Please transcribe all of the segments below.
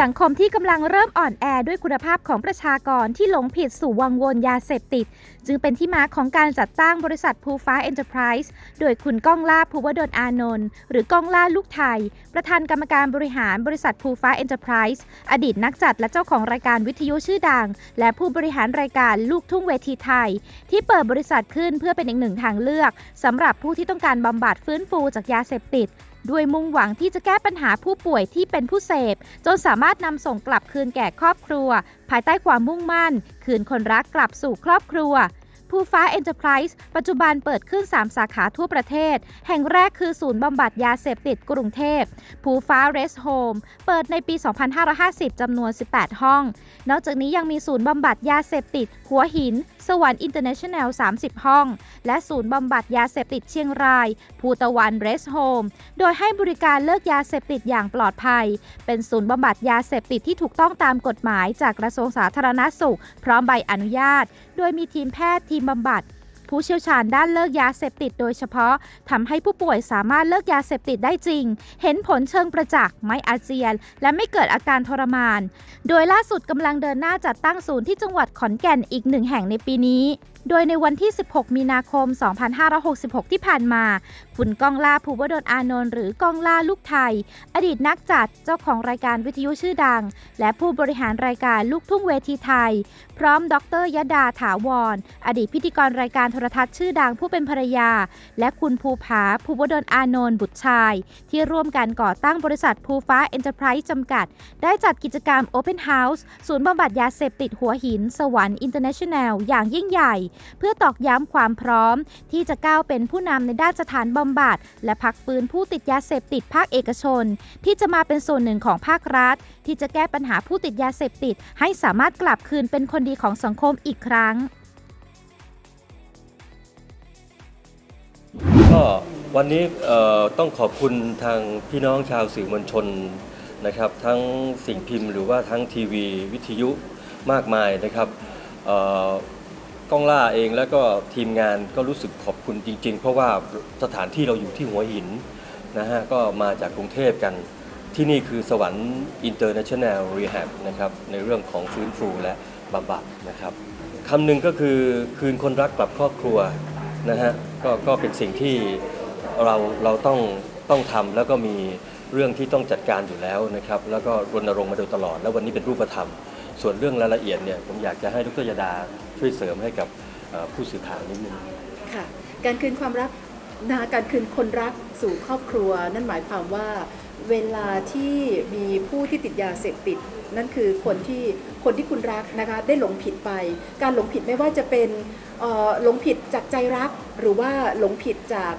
สังคมที่กำลังเริ่มอ่อนแอด้วยคุณภาพของประชากรที่หลงผิดสู่วังวนยาเสพติด จึงเป็นที่มาของการจัดตั้งบริษัทภูฟ้าเอ็นเตอร์ไพรส์โดยคุณก้องล่าภูวดลอานนท์หรือก้องล่าลูกไทย ประธานกรรมการบริหารบริษัทภูฟ้าเอ็นเตอร์ไพรส์อดีตนักจัดและเจ้าของรายการวิทยุชื่อดัง และผู้บริหารรายการลูกทุ่งเวทีไทย ที่เปิดบริษัทขึ้นเพื่อเป็นอีกหนึ่งทางเลือกสำหรับผู้ที่ต้องการบำบัดฟื้นฟูจากยาเสพติด ด้วยมุ่งหวังที่จะแก้ปัญหาผู้ป่วยที่เป็นผู้เสพ จนสามารถนำส่งกลับคืนแก่ครอบครัว ภายใต้ความมุ่งมั่น คืนคนรักกลับสู่ครอบครัวภูฟ้าเอ็นเตอร์ไพรส์ปัจจุบันเปิดขึ้น 3 สาขาทั่วประเทศ แห่งแรกคือศูนย์บำบัดยาเสพติดกรุงเทพภูฟ้าเรสโฮมเปิดในปี 2550 จำนวน 18 ห้อง นอกจากนี้ยังมีศูนย์บำบัดยาเสพติด หัวหิน สวรรค์อินเตอร์เนชั่นแนล 30 ห้อง และศูนย์บำบัดยาเสพติดเชียงราย ภูตะวันเรสโฮม โดยให้บริการเลิกยาเสพติดอย่างปลอดภัย เป็นศูนย์บำบัดยาเสพติดที่ถูกต้องตามกฎหมายจากกระทรวงสาธารณสุข พร้อมใบอนุญาต โดยมีทีมแพทย์ทีมบำบัด ผู้เชี่ยวชาญด้านเลิกยาเสพติดโดยเฉพาะทำให้ผู้ป่วยสามารถเลิกยาเสพติดได้จริง เห็นผลเชิงประจักษ์ไม่อาเจียน และไม่เกิดอาการทรมาน โดยล่าสุดกำลังเดินหน้าจัดตั้งศูนย์ที่จังหวัดขอนแก่นอีกหนึ่งแห่งในปีนี้โดยในวันที่ 16 มีนาคม 2566 ที่ผ่านมา คุณก้องล่าภูวดลอานนท์หรือก้องล่าลูกไทย อดีตนักจัดเจ้าของรายการวิทยุชื่อดัง และผู้บริหารรายการลูกทุ่งเวทีไทย พร้อมดรยดาถาวรอดีตพิธีกรรายการโทรทัศน์ชื่อดังผู้เป็นภรรยา และคุณภูผาภูวดลอานนท์บุตรชาย ที่ร่วมกันก่อตั้งบริษัทภูฟ้าเอ็นเตอร์ไพรส์จำกัด ได้จัดกิจกรรม Open House ศูนย์บำบัดยาเสพติดหัวหิน สวรรค์อินเตอร์เนชั่นแนลอย่างยิ่งใหญ่ เพื่อตอกย้ำความพร้อม ที่จะก้าวเป็นผู้นำในด้านสถานบำบัดและพักฟื้นผู้ติดยาเสพติดภาคเอกชน ที่จะมาเป็นส่วนหนึ่งของภาครัฐ ที่จะแก้ปัญหาผู้ติดยาเสพติด ให้สามารถกลับคืนเป็นคนดีของสังคมอีกครั้ง ก็วันนี้ต้องขอบคุณทางพี่น้องชาวสื่อมวลชนนะครับ ทั้งสิ่งพิมพ์หรือว่าทั้งทีวีวิทยุมากมายนะครับกล้องล่าเองแล้วก็ทีมงานก็รู้สึกขอบคุณจริง ๆ เพราะว่าสถานที่เราอยู่ที่หัวหินนะฮะก็มาจากกรุงเทพกันที่นี่คือสวรรค์อินเตอร์เนชั่นแนลรีแฮบนะครับในเรื่องของฟื้นฟูและบำบัดนะครับคำหนึ่งก็คือคืนคนรักกลับครอบครัว นะฮะก็ก็เป็นสิ่งที่เราเราต้องต้องทำแล้วก็มีเรื่องที่ต้องจัดการอยู่แล้วนะครับแล้วก็รณรงค์มาโดยตลอด แล้ววันนี้เป็นรูปธรรม ส่วนเรื่องรายละเอียดเนี่ยผมอยากจะให้ดรยดาช่วยเสริมให้กับเอ่อผู้สื่อข่าวนิดนึง ค่ะการคืนความรักนะคะการคืนคนรักสู่ครอบครัว นั่นหมายความว่า เวลาที่มีผู้ที่ติดยาเสพติด นั่นคือคนที่คนที่คุณรักนะคะได้หลงผิดไป การหลงผิดไม่ว่าจะเป็นเออหลงผิดจากใจรัก หรือว่าหลงผิดจาก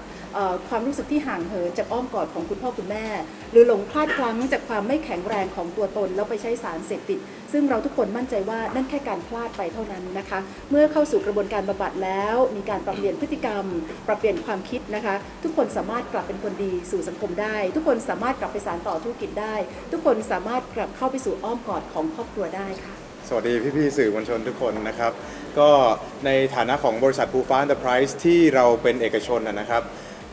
ความรู้สึกที่ห่างเหินจากอ้อมกอดของคุณพ่อคุณแม่ หรือหลงพลาดพลั้งจากความไม่แข็งแรงของตัวตน แล้วไปใช้สารเสพติด ซึ่งเราทุกคนมั่นใจว่านั่นแค่การพลาดไปเท่านั้นนะคะ เมื่อเข้าสู่กระบวนการบำบัดแล้ว มีการปรับเปลี่ยนพฤติกรรม ปรับเปลี่ยนความคิดนะคะ ทุกคนสามารถกลับเป็นคนดีสู่สังคมได้ ทุกคนสามารถกลับไปสานต่อธุรกิจได้ ทุกคนสามารถกลับเข้าไปสู่อ้อมกอดของครอบครัวได้ค่ะสวัสดีพี่ๆสื่อมวลชนทุกคนนะครับ ก็ในฐานะของบริษัทภูฟ้า e n น e r p r i s e ที่เราเป็นเอกชนนะนะครับ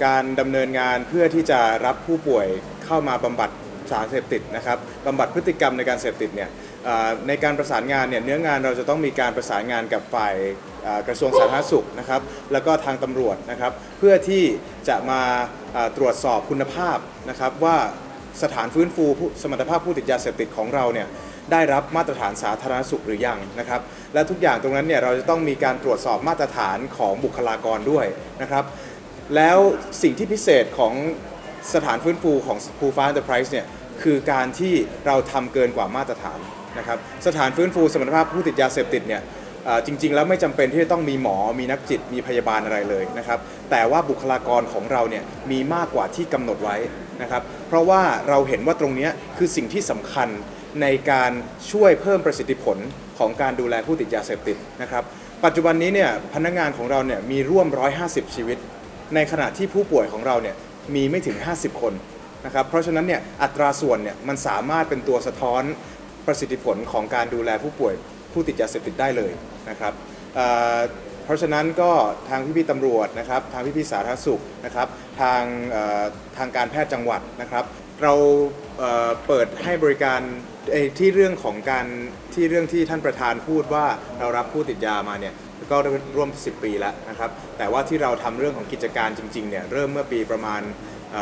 การดำเนินงานเพื่อที่จะรับผู้ป่วย เข้ามาบำบัดสารเสพติดนะครับบำบัดพฤติกรรมในการเสพติดเนี่ยในการประสานงานเนี่ยเนื้องานเราจะต้องมีการประสานงานกับฝ่ายกระทรวงสาธารณสุขนะครับแล้วก็ทางตำรวจนะครับเพื่อที่จะมาตรวจสอบคุณภาพนะครับว่าสถานฟื้นฟูสมรรถภาพผู้ติดยาเสพติดของเราเนี่ยได้รับมาตรฐานสาธารณสุขหรือยังนะครับ และทุกอย่างตรงนั้นเนี่ยเราจะต้องมีการตรวจสอบมาตรฐานของบุคลากรด้วยนะครับ แล้วสิ่งที่พิเศษของ สถานฟื้นฟูของภูฟ้า Enterprise เนี่ยคือการที่เราทำเกินกว่ามาตรฐานนะครับสถานฟื้นฟูสมรรถภาพผู้ติดยาเสพติดเนี่ยจริง ๆ แล้วไม่จำเป็นที่จะต้องมีหมอ มีนักจิต มีพยาบาลอะไรเลยนะครับ แต่ว่าบุคลากรของเราเนี่ยมีมากกว่าที่กำหนดไว้นะครับ เพราะว่าเราเห็นว่าตรงนี้คือสิ่งที่สำคัญในการช่วยเพิ่มประสิทธิผลของการดูแลผู้ติดยาเสพติดนะครับ ปัจจุบันนี้เนี่ยพนักงานของเราเนี่ยมีร่วม 150 ชีวิต ในขณะที่ผู้ป่วยของเราเนี่ย มีไม่ถึง 50 คนนะครับเพราะฉะนั้นเนี่ยอัตราส่วนเนี่ยมันสามารถเป็นตัวสะท้อนประสิทธิผลของการดูแลผู้ป่วยผู้ติดยาเสพติดได้เลยนะครับเเพราะฉะนั้นก็ทางพี่ๆตำรวจนะครับทางพี่ๆสาธารณสุขนะครับทางทางการแพทย์จังหวัดนะครับเราเเปิดให้บริการที่เรื่องของการที่เรื่องที่ท่านประธานพูดว่าเรารับผู้ติดยามาเนี่ย ก็ร่วม 10 ปีแล้วนะครับ แต่ว่าที่เราทำเรื่องของกิจการจริงๆเนี่ยเริ่มเมื่อปีประมาณเ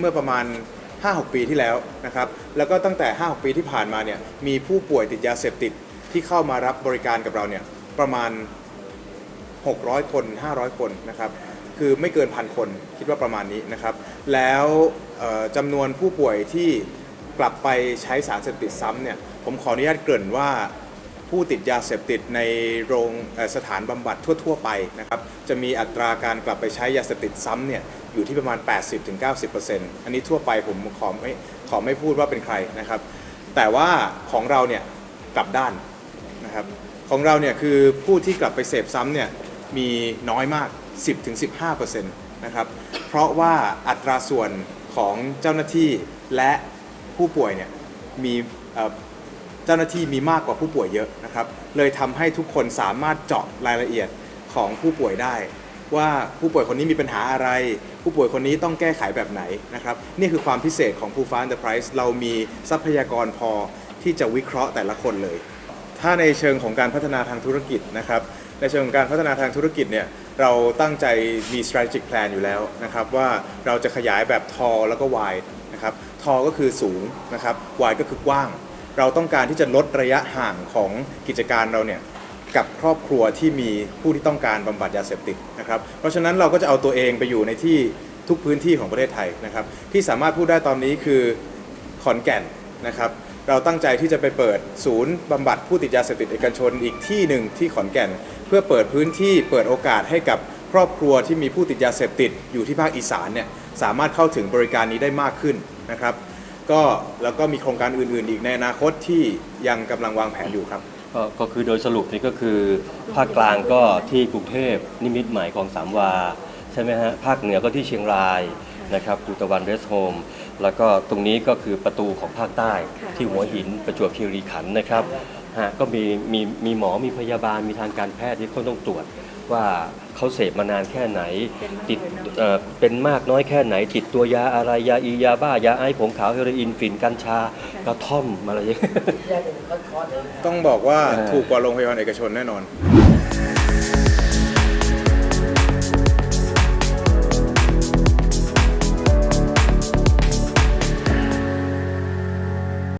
เมื่อประมาณ 5-6 ปีที่แล้วนะครับ แล้วก็ตั้งแต่ 5-6 ปีที่ผ่านมาเนี่ยมีผู้ป่วยติดยาเสพติดที่เข้ามารับบริการกับเราเนี่ยประมาณ 600 คน 500 คนนะครับคือไม่เกินพันคนคิดว่าประมาณนี้นะครับ แล้วจำนวนผู้ป่วยที่กลับไปใช้สารเสพติดซ้ำเนี่ยผมขออนุญาตเกริ่นว่า ผู้ติดยาเสพติดในโรงสถานบำบัดทั่ว ๆ ไปนะครับจะมีอัตราการกลับไปใช้ยาเสพติดซ้ำเนี่ยอยู่ที่ประมาณ 80-90%อันนี้ทั่วไปผมขอไม่ขอไม่พูดว่าเป็นใครนะครับ แต่ว่าของเราเนี่ยกลับด้านนะครับของเราเนี่ยคือผู้ที่กลับไปเสพซ้ำเนี่ยมีน้อยมาก 10-15%นะครับเพราะว่าอัตราส่วนของเจ้าหน้าที่และผู้ป่วยเนี่ยมี เจ้าหน้าที่มีมากกว่าผู้ป่วยเยอะนะครับ เลยทำให้ทุกคนสามารถเจาะรายละเอียดของผู้ป่วยได้ ว่าผู้ป่วยคนนี้มีปัญหาอะไร ผู้ป่วยคนนี้ต้องแก้ไขแบบไหนนะครับ นี่คือความพิเศษของภูฟ้า Enterprise เรามีทรัพยากรพอที่จะวิเคราะห์แต่ละคนเลย ถ้าในเชิงของการพัฒนาทางธุรกิจนะครับในเชิงของการพัฒนาทางธุรกิจเนี่ยเราตั้งใจมี strategic plan อยู่แล้วนะครับว่าเราจะขยายแบบ tall แล้วก็ wide นะครับ tall ก็คือสูงนะครับ wide ก็คือกว้าง เราต้องการที่จะลดระยะห่างของกิจการเราเนี่ยกับครอบครัวที่มีผู้ที่ต้องการบำบัดยาเสพติดนะครับ เพราะฉะนั้นเราก็จะเอาตัวเองไปอยู่ในที่ทุกพื้นที่ของประเทศไทยนะครับ ที่สามารถพูดได้ตอนนี้คือขอนแก่นนะครับ เราตั้งใจที่จะไปเปิดศูนย์บำบัดผู้ติดยาเสพติดเอกชนอีกที่หนึ่งที่ขอนแก่น เพื่อเปิดพื้นที่เปิดโอกาสให้กับครอบครัวที่มีผู้ติดยาเสพติดอยู่ที่ภาคอีสานเนี่ยสามารถเข้าถึงบริการนี้ได้มากขึ้นนะครับ ก็แล้วก็มีโครงการอื่น ๆ อีกในอนาคตที่ยังกำลังวางแผนอยู่ครับ ก็ก็คือโดยสรุปนี่ก็คือ ภาคกลางก็ที่กรุงเทพนิมิตใหม่ของสามวา ใช่ไหมฮะ ภาคเหนือก็ที่เชียงรายนะครับดูตะวันเรสโฮม แล้วก็ตรงนี้ก็คือประตูของภาคใต้ค่ะที่หัวหินประจวบคีรีขันธ์นะครับฮะก็มีมีมีหมอมีพยาบาลมีทางการแพทย์ที่เขาต้องตรวจว่าเขาเสพมานานแค่ไหน ติดเอ่อเป็นมากน้อยแค่ไหน ติดตัวยาอะไรยาอียาบ้ายาไอซ์ผงขาวเฮโรอีนฝิ่นกัญชากระท่อมอะไรอย่างเงี้ย ต้องบอกว่าเออถูกกว่าโรงพยาบาลเอกชนแน่นอนค